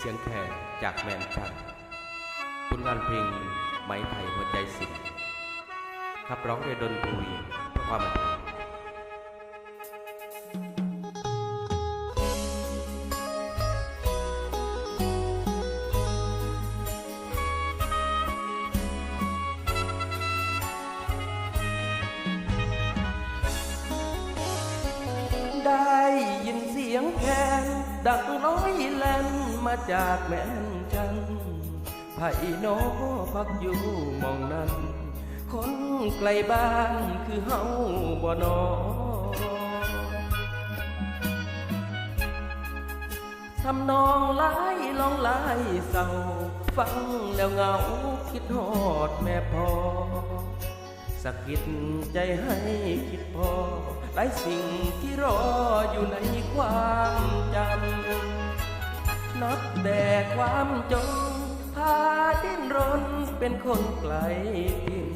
เสียงแขกจากแมนจันผลงานเพลงไหมไทยหัวใจสิบขับร้องโดยดนตรีเพื่อความบันเทิงได้ยินเสียงแคนดังน้อยแลน มาจากแม่นจันไผ่โนพักอยู่มองนั้น คนไกลบ้านคือเฮาบ่นอทำนองหลายลองหลายเศร้า ฟังแล้วเหงาคิดฮอดแม่พอสักกิดใจให้คิดพอหลายสิ่งที่รออยู่ในความ ความจนพาดิ้นรนเป็นคนไกลดิน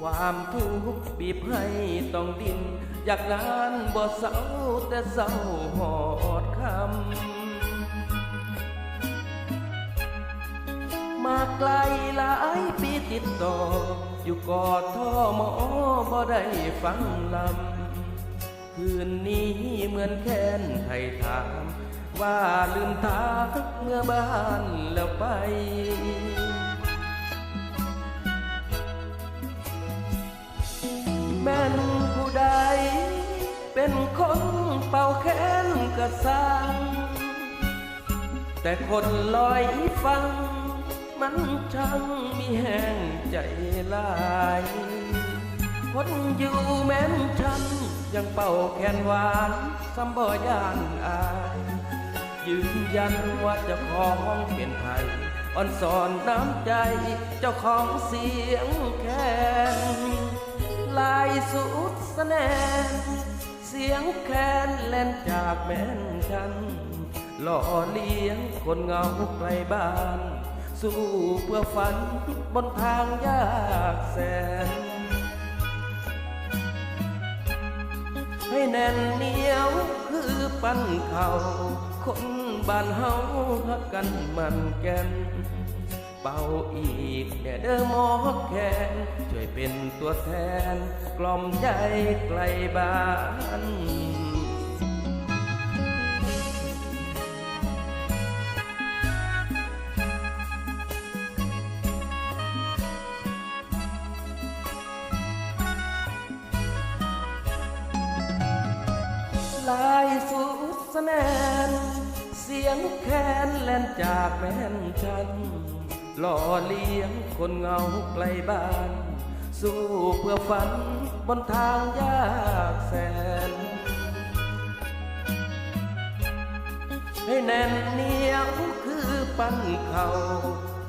ความทุกข์บีบให้ต้องดิน อยากงานบ่เศร้าแต่เศร้าหอดคำ มาไกลหลายปีติดต่อ อยู่กอดท่อหมอบ่ได้ฟังลำ คืนนี้เหมือนแค้นไทยถาม ว่าลืมทางเมื่อบ้านแล้วไป แม่นผู้ใด เป็นคนเป่าแค้นกระสังแต่คนลอยฟัง มันช่างมีแห่งใจลายคนอยู่แม้นฉันยังเป่าแคนหวานซ้ำบ่ยานอาย ยืนยันว่าเจ้าของเป็นไทยอ่อนสอนน้ำใจเจ้าของเสียงแคนลายสุดสแนนเสียงแคนเล่นจากแม่นฉันหล่อเลี้ยงคนเงาไกลบ้าน สู้เพื่อฝันบนทางยากแสน ให้แน่นเหนียวคือปั้นเขา คนบ้านเฮาฮักกันมันแก่นเป่าอีกแด่เด้อหมอแคนช่วยเป็นตัวแทน กล่อมใจไกลบ้านลายสุดสแนน สียงแคนแล่นจากแม่นฉันหล่อเลี้ยงคนเงาไกลบ้าน สู้เพื่อฝันบนทางยากแสน ให้แน่นเนียวคือปั้นเขา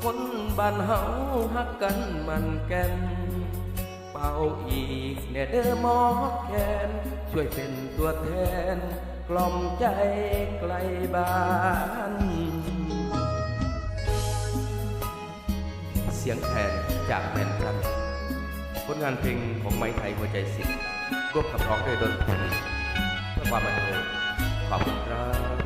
คนบ้านเฮาฮักกันมันแก่นเป่าอีกแน่เด้อหมอแคนช่วยเป็นตัวแทน กล่อมใจไกลบ้าน เสียงแคนจากแมนทันผลงานเพลงของไม้ไทยหัวใจสิบร่วมขับร้องโดยดนตรีเพื่อความบันเทิงขอบคุณครับ